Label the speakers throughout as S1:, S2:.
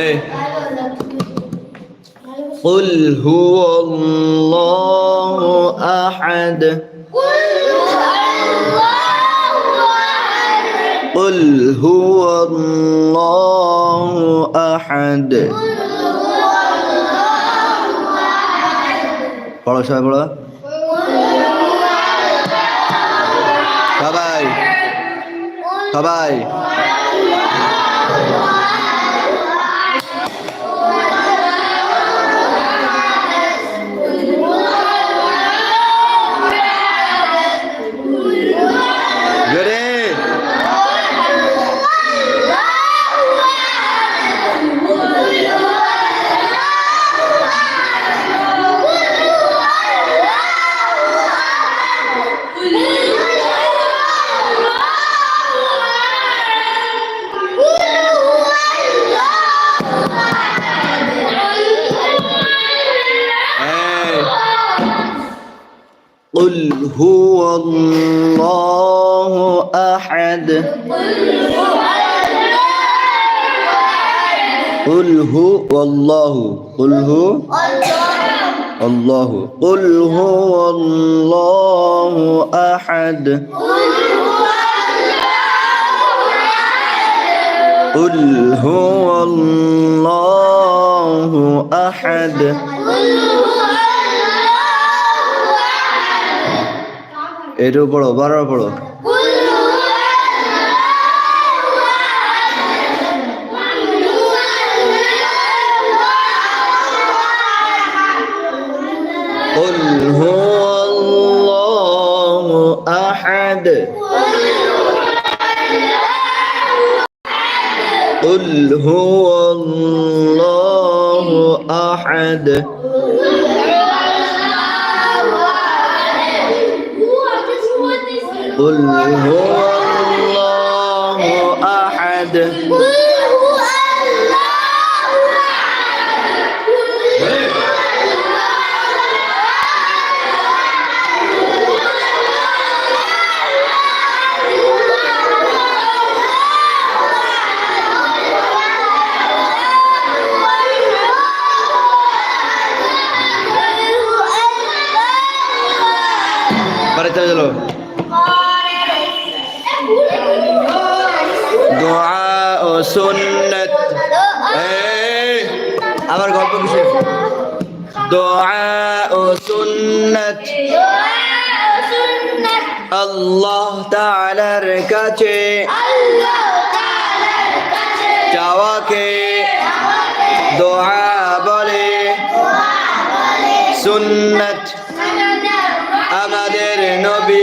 S1: এই قل هو الله أحد قل هو الله أحد পড়ো সবাই পড়ো সবাই সবাই الله أحد. قل هو الله قل هو الله. قل هو الله أحد. قل هو الله أحد. এটাও পড়ো বারো পড়ো قل هو الله أحد قل هو الله أحد. قل هو الله أحد সুন্নত। আবার গল্প কিছু দোয়া ও সুন্নত। আল্লাহ তাআলার কাছে। চাওয়াকে দোয়া বলে। সুন্নত। আমাদের নবী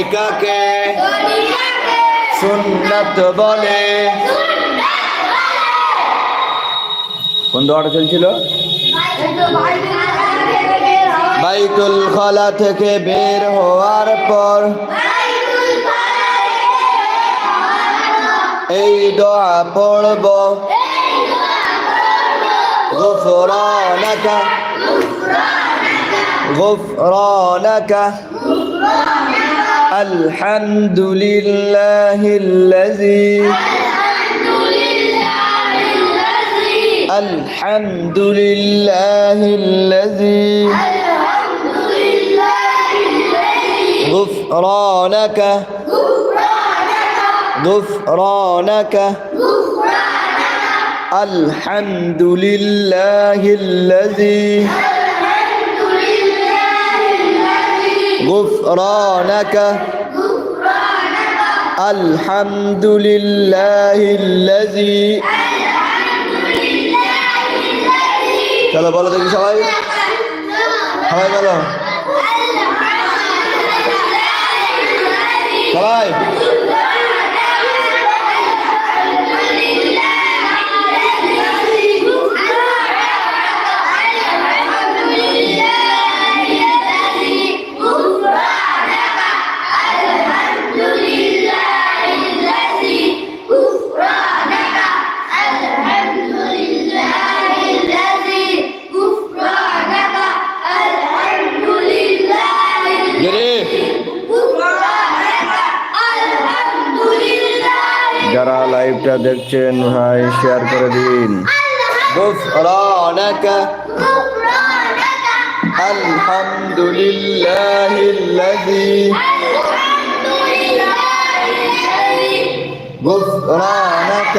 S1: তরিকাকে সুন্নত বলে কোন দোয়াটা চলছিল বাইতুল খালা থেকে বের হওয়ার পর এই দোয়া পড়ব غفرانك غفرانك الحمد لله الذي الحمد لله الذي غفرانك غفرانك الحمد لله الذي غفرانك الحمد لله الذي চলো বলো দেখি সবাই সবাই বলো লাইভটা দেখছেন ভাই শেয়ার করে দিন غفرانك الحمد لله الذي غفرانك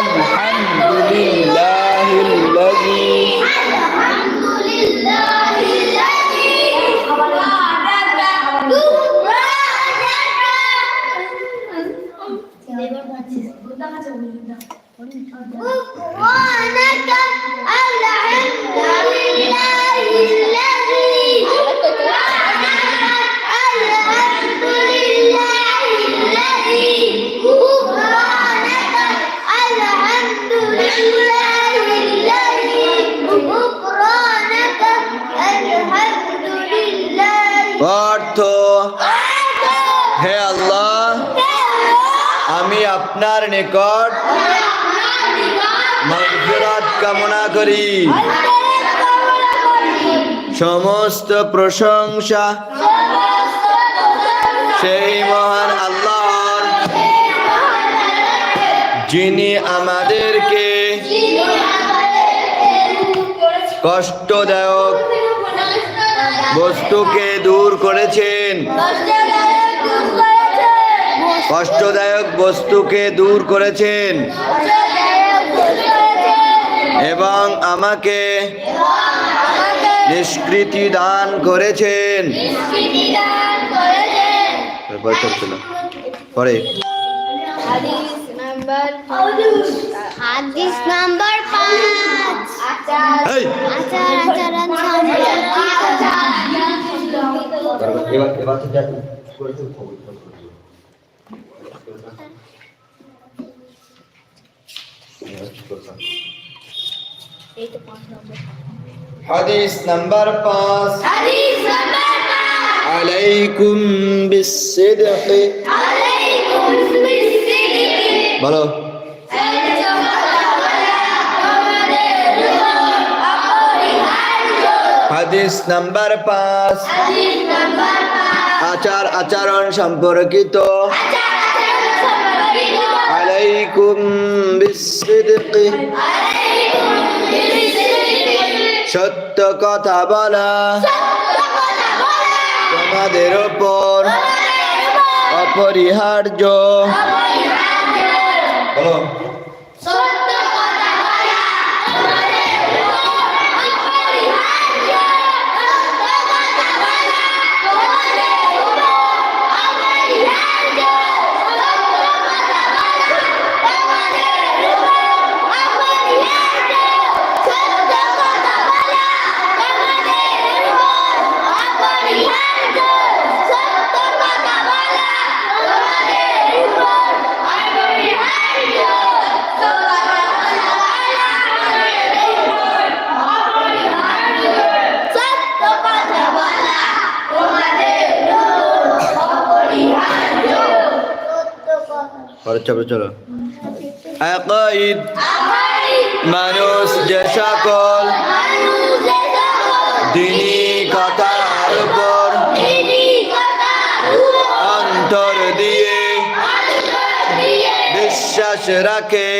S1: الحمد لله الذي
S2: 같이 놀다 가자 우리
S1: 우와 나 깜. আপনার নিকট মাগফিরাত কামনা করি। সমস্ত প্রশংসা সেই মহান আল্লাহর, যিনি আমাদেরকে কষ্টদায়ক বস্তুকে দূর করেছেন। কষ্টদায়ক বস্তুকে দূর করেছেন। এবং আমাকে নিষ্কৃতি দান করেছেন। পরে।
S2: হাদিস নাম্বার পাঁচ।
S1: এই!
S2: আচার আচরণ সম্পর্কিত
S1: হাদিস নাম্বার পাঁচ।
S2: হাদিস নাম্বার
S1: আলাইকুম বিসিদিকি। বলো। হাদিস নাম্বার পাঁচ। আচার আচরণ সম্পর্কিত। আলাইকুম بالصدق সত্য কথা বলা। তোমাদের ওপর অপরিহার্য। বলো। চাপে চলো। আকাইদ। মানুষ যে সকল দিনী কথার উপর অন্তর দিয়ে বিশ্বাস রাখে,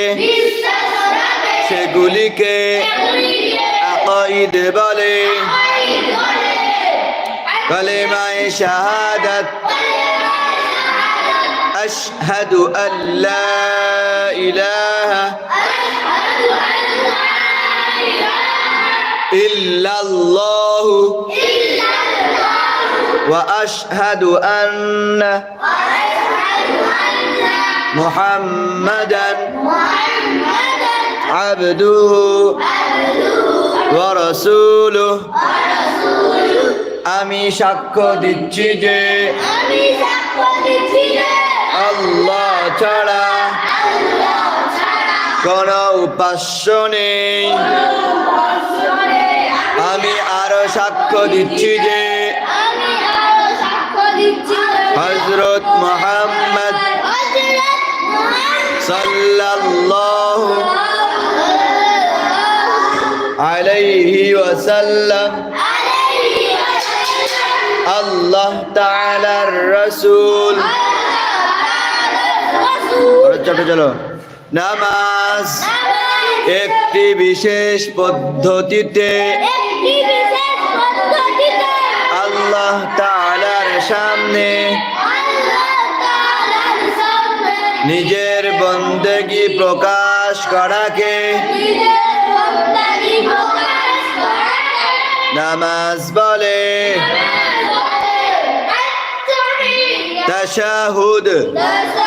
S1: সেগুলিকে আকাইদ বলে। কলেমায় শাহাদাত أشهد أن لا إله إلا الله وأشهد أن محمدا عبده ورسوله আমি সাক্ষ্য দিচ্ছি যে
S2: আমি সাক্ষ্য দিচ্ছি যে
S1: আল্লাহ ছাড়া কোন উপাস্য নেই। আমি আরও সাক্ষ্য দিচ্ছি যে হজরত মোহাম্মদ সাল্লাল্লাহু আলাইহি ওয়াসাল্লাম আল্লাহ তাআলার রাসূল। চাপে চলো। নামাজ। একটি বিশেষ পদ্ধতিতে আল্লাহ তাআলার সামনে নিজের বন্দেগি প্রকাশ করাকে নামাজ বলে। তাশাহুদ। চল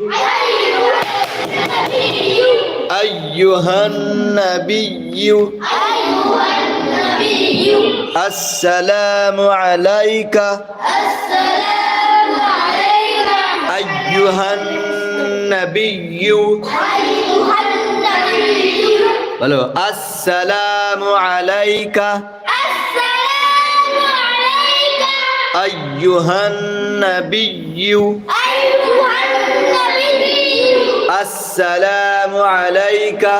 S2: أيها
S1: النبي.
S2: أيها النبي السلام عليك.
S1: السلام عليك
S2: أيها النبي.
S1: أيها النبي
S2: السلام عليك.
S1: السلام عليك
S2: أيها النبي.
S1: أيها আসসালামু আলাইকা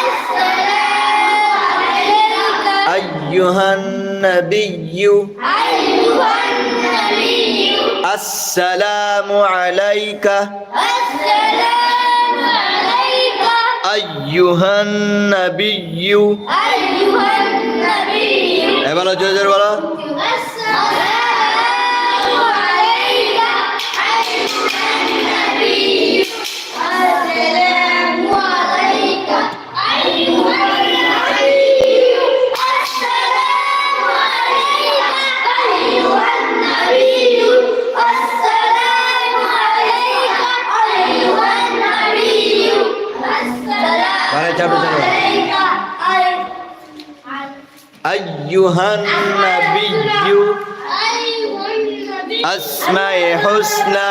S2: السلام عليك
S1: আইয়ুহান নাবিয়্যু
S2: أيها النبي
S1: আসসালামু আলাইকা
S2: السلام عليك
S1: আইয়ুহান নাবিয়্যু
S2: أيها النبي
S1: এ বলো জোরে জোরে বলো
S2: السلام عليك
S1: আইয়ুহান নাবিয়্যু
S2: أيها النبي
S1: আসমাই হুসনা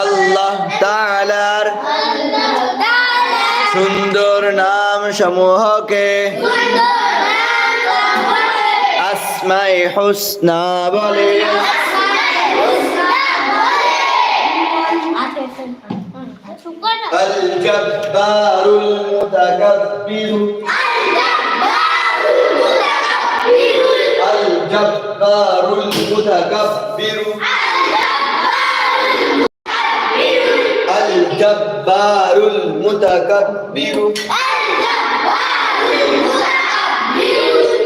S1: আল্লাহ তাআলার সুন্দর নাম সমূহকে আসমাই হুসনা বলে আল জব্বারুল الجبار المتكبر. الجبار المتكبر.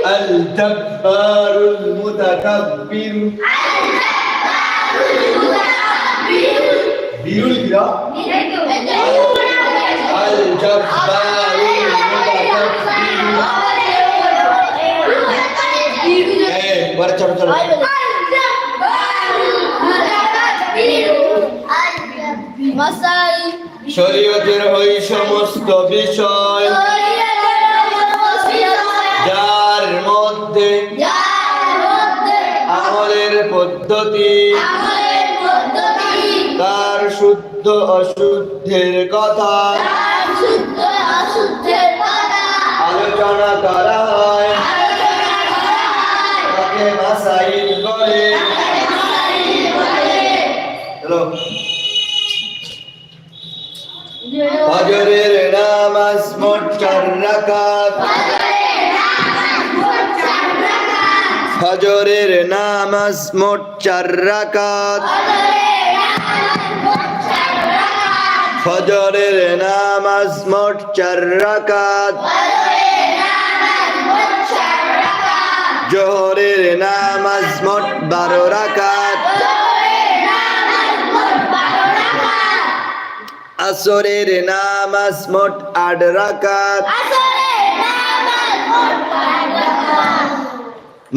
S1: الجبار المتكبر. بيقول كده الجبار এই পরে চলো। চলো শরীয়তের ওই সমস্ত বিষয় যার মধ্যে আমলের পদ্ধতি তার শুদ্ধ অশুদ্ধের কথা। আলোচনা করা মাসাইল বলে চলো ফজরের নামাজ মোট চার রাকাত ফজরের নামাজ মোট চার জোহরের নামাজ মোট বারো রাকাত। আসরের নামাজ মোট আট রাকাত।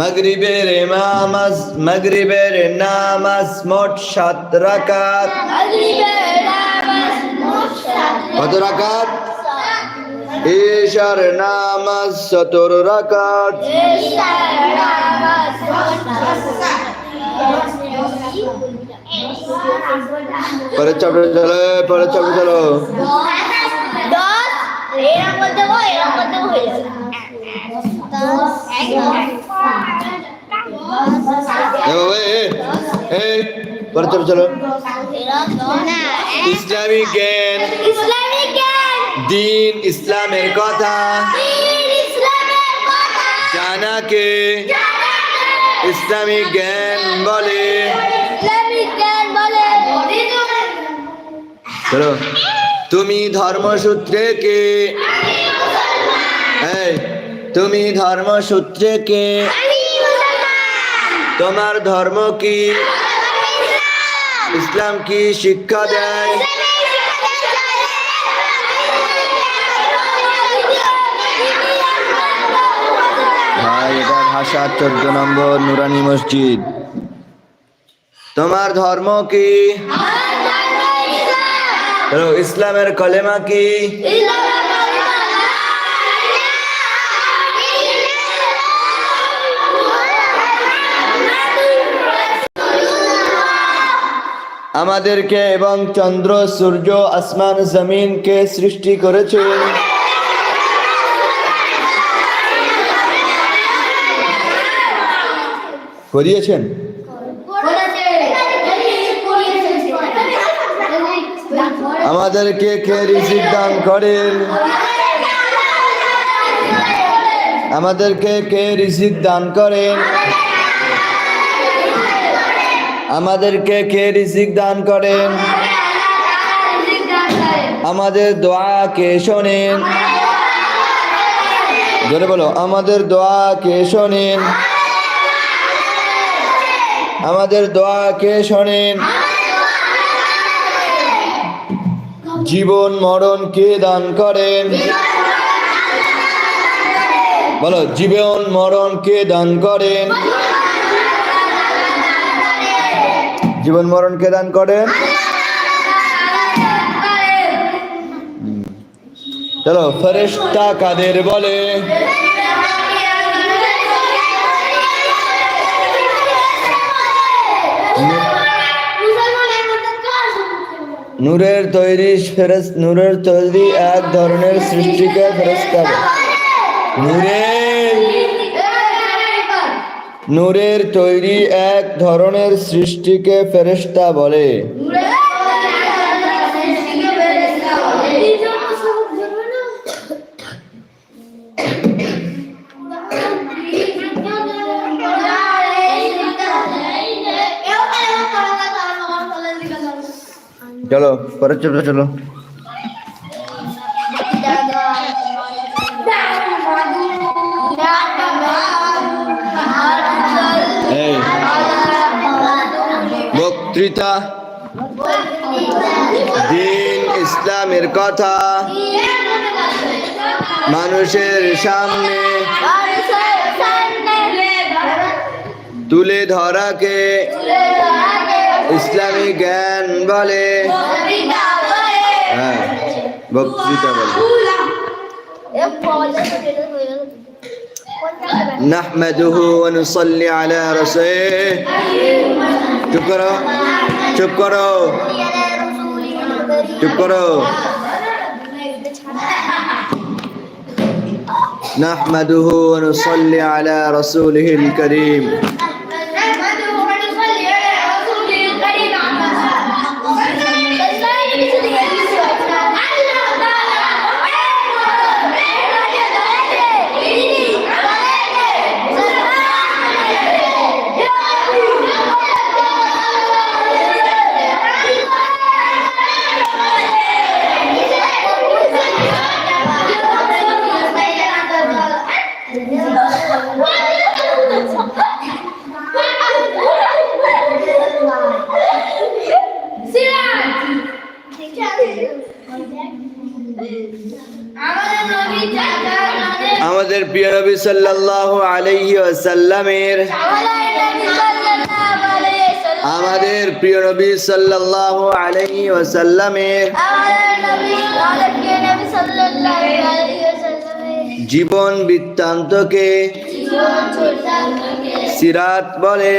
S1: মাগরিবের নামাজ মাগরিবের নামাজ মোট সাত রাকাত। কত রাকাত? ঈশার নামাজ সতেরো রাকাত। পরের চ্যাপ্টার চলো পরের চ্যাপ্টার চলো। পরের চ্যাপ্টার চলো। ইসলামী জ্ঞান।
S2: ইসলামিক জ্ঞান
S1: দিন ইসলামের কথা। জানাকে ইসলামী জ্ঞান বলে।
S2: ইসলামিক জ্ঞান বলে।
S1: তুমি ধর্মসূত্রে কে? তুমি ধর্মসূত্রে কে? তোমার ধর্ম কি? ইসলাম। কি শিক্ষা দেয় ভাই এটা ভাষা চোদ্দ নম্বর নুরানি মসজিদ। তোমার ধর্ম কি? ইসলামের কলেমা কি? আমাদেরকে এবং চন্দ্র, সূর্য, আসমান, জমিনকে সৃষ্টি করেছেন করিয়েছেন? আমাদেরকে কে রিজিক দান করেন? আমাদেরকে কে রিজিক দান করেন? আমাদেরকে কে রিজিক দান করেন? আমাদের দোয়া কে শোনেন? জোরে বলো, আমাদের দোয়া কে শোনেন? আমাদের দোয়া কে শোনেন? জীবন, মরণ কে দান করেন? বলো, জীবন, মরণ কে দান করেন? জীবন, মরণ কে দান করেন? চলো, ফেরেশতা কাদের বলে? নূরের তৈরি ফেরেস নূরের তৈরি এক ধরনের সৃষ্টিকে ফেরেশতা বলে নূরের নূরের তৈরি এক ধরনের সৃষ্টিকে ফেরেস্তা বলে। চলো পরের চ্যাপ্টার চলো। বক্তৃতা। দিন ইসলামের কথা। মানুষের সামনে তুলে ধরাকে ইসলামী জ্ঞান বলে হ্যাঁ বক্তৃতা বলে نحمده ونصلي على رسوله চুপ করো চুপ করো চুপ করো نحمده ونصلي على رسوله الكريم
S2: আমাদের
S1: প্রিয় নবী সাল্লাল্লাহু আলাইহি ওয়াসাল্লামের আমাদের প্রিয় নবী সাল্লাল্লাহু আলাইহি ওয়াসাল্লামের জীবন বৃত্তান্তকে সিরাত বলে।